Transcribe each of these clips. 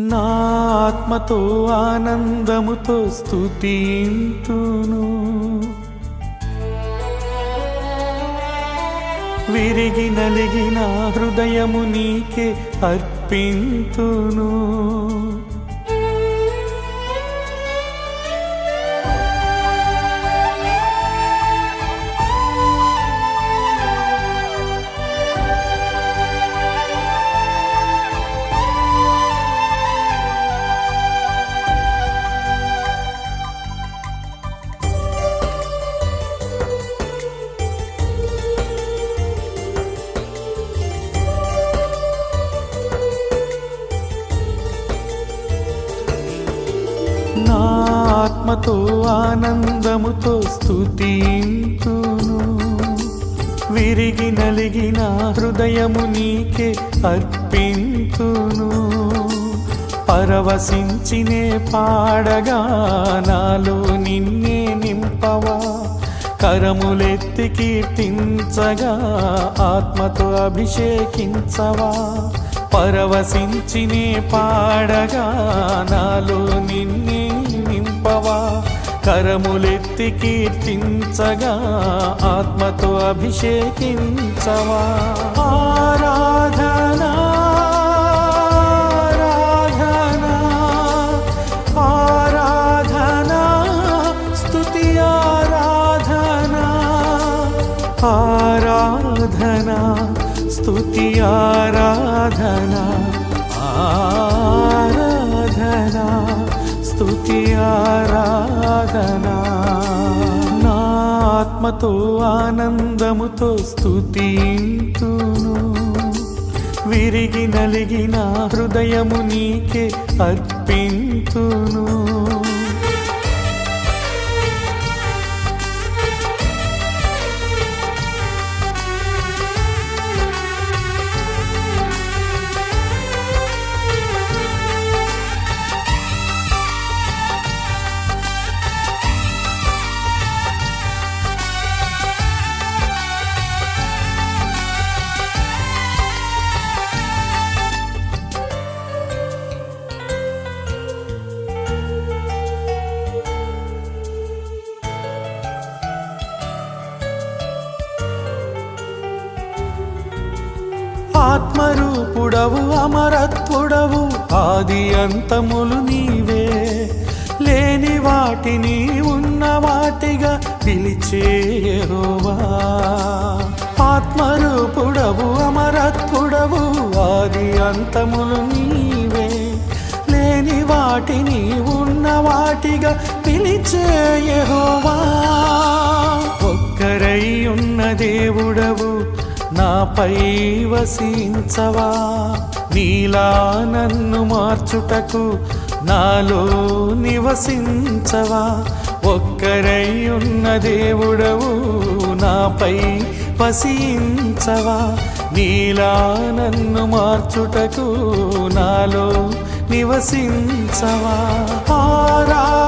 నా ఆత్మతో ఆనందముతో స్థుతింతును విరిగి నలిగిన హృదయము నీకే అర్పింతును. ఆనందముతో స్థుతింతును విరిగి నలిగిన హృదయము నీకే అర్పింతును. పరవశించినే పాడగా నాలో నిన్నే నింపవా. కరములెత్తి కీర్తించగా ఆత్మతో అభిషేకించవా. పరవశించినే పాడగా నాలో నిన్నే నింపవా. కరములెత్తి కీర్తించగా ఆత్మతో అభిషేకించవా? ఆరాధనా ఆరాధనా స్తుతి ఆరాధనా ఆరాధనా స్తుతి ఆరాధనా ఆరాధనా నా ఆత్మతో ఆనందముతో స్థుతింతును విరిగి నలిగిన హృదయము నీకే అర్పింతును. ఆత్మరూపుడవు అమరత్వుడవు ఆది అంతములు నీవే. లేని వాటిని ఉన్న వాటిగా పిలిచేయవా ఆత్మరూపుడవు అమరత్వుడవు ఆది అంతములు నీవే. లేని వాటిని ఉన్న వాటిగా పిలిచేయహోవా ఒక్కరై ఉన్న దేవుడవు నాపై వసించవా? నీలా నన్ను మార్చుటకు నాలో నివసించవా? ఒక్కరై ఉన్న దేవుడవు నాపై వసించవా నీలా నన్ను మార్చుటకు నాలో నివసించవా? ఆరా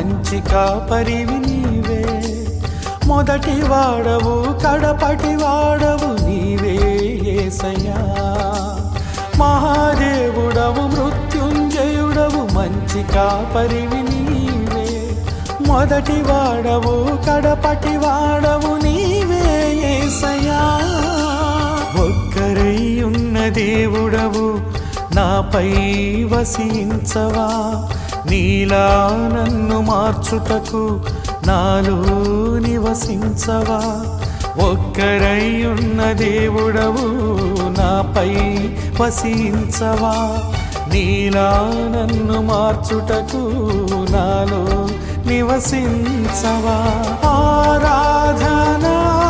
మంచి కాపరివి నీవే మొదటి వాడవు కడపటి వాడవు నీవే ఏసయ్యా. మహాదేవుడవు మృత్యుంజయుడవు మంచి కాపరివి నీవే మొదటి వాడవు కడపటి వాడవు నీవే యేసయ్యా ఒక్కరై ఉన్న దేవుడవు నాపై వసించవా. నీలా నన్ను మార్చుటకు నాలో నివసించవా? ఒక్కరై ఉన్న దేవుడవు నాపై వసించవా? నీలా నన్ను మార్చుటకు నాలో నివసించవా? ఆరాధనా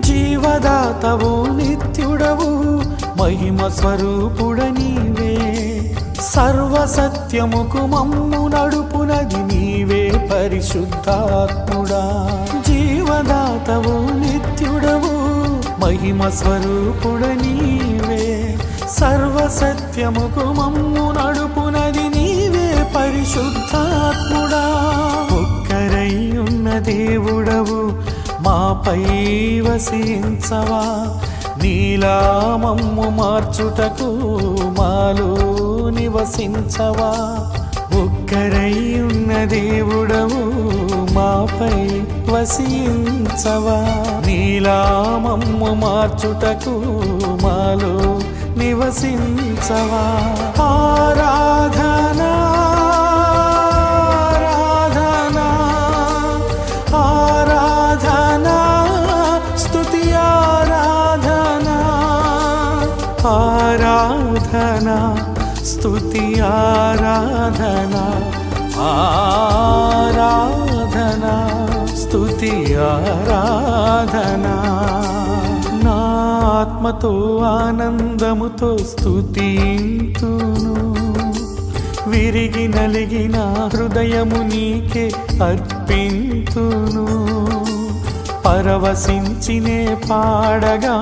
జీవదాతవు నిత్యుడవు మహిమ స్వరూపుడ నీవే. సర్వసత్యముకు మమ్ము నడుపునది నీవే పరిశుద్ధాత్ముడా. జీవదాతవు నిత్యుడవు మహిమ స్వరూపుడ నీవే. సర్వసత్యముకు మమ్ము నడుపునది నీవే పరిశుద్ధాత్ముడా. ఒక్కరై ఉన్న దేవుడవు మాపై వసించవా? నీలా మమ్ము మార్చుటకు మాలో నివసించవా? ఒక్కరై ఉన్న దేవుడవు మాపై వసించవా? నీలా మమ్ము మార్చుటకు మాలో నివసించవా? ఆరాధనా ఆరాధనా స్తుతి ఆరాధనా ఆరాధనా స్తుతి ఆరాధనా. నా ఆత్మతో ఆనందముతో స్తుతింతును. విరిగి నలిగిన హృదయము నీకే అర్పింతును. పరవశించినే పాడగా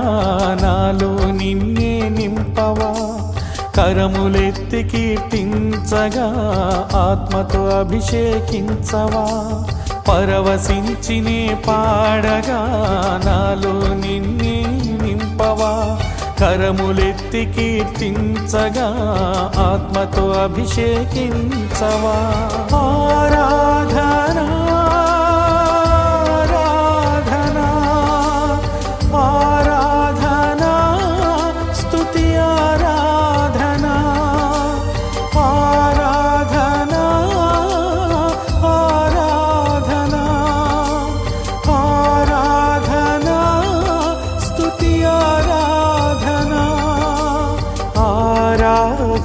నాలో నిన్నే నింపవా. కరములెత్తి కీర్తించగా ఆత్మతో అభిషేకించవా? పరవశించినే పాడగా నాలో నిన్నే నింపవా? కరములెత్తి కీర్తించగా ఆత్మతో అభిషేకించవా? ఆరాధనా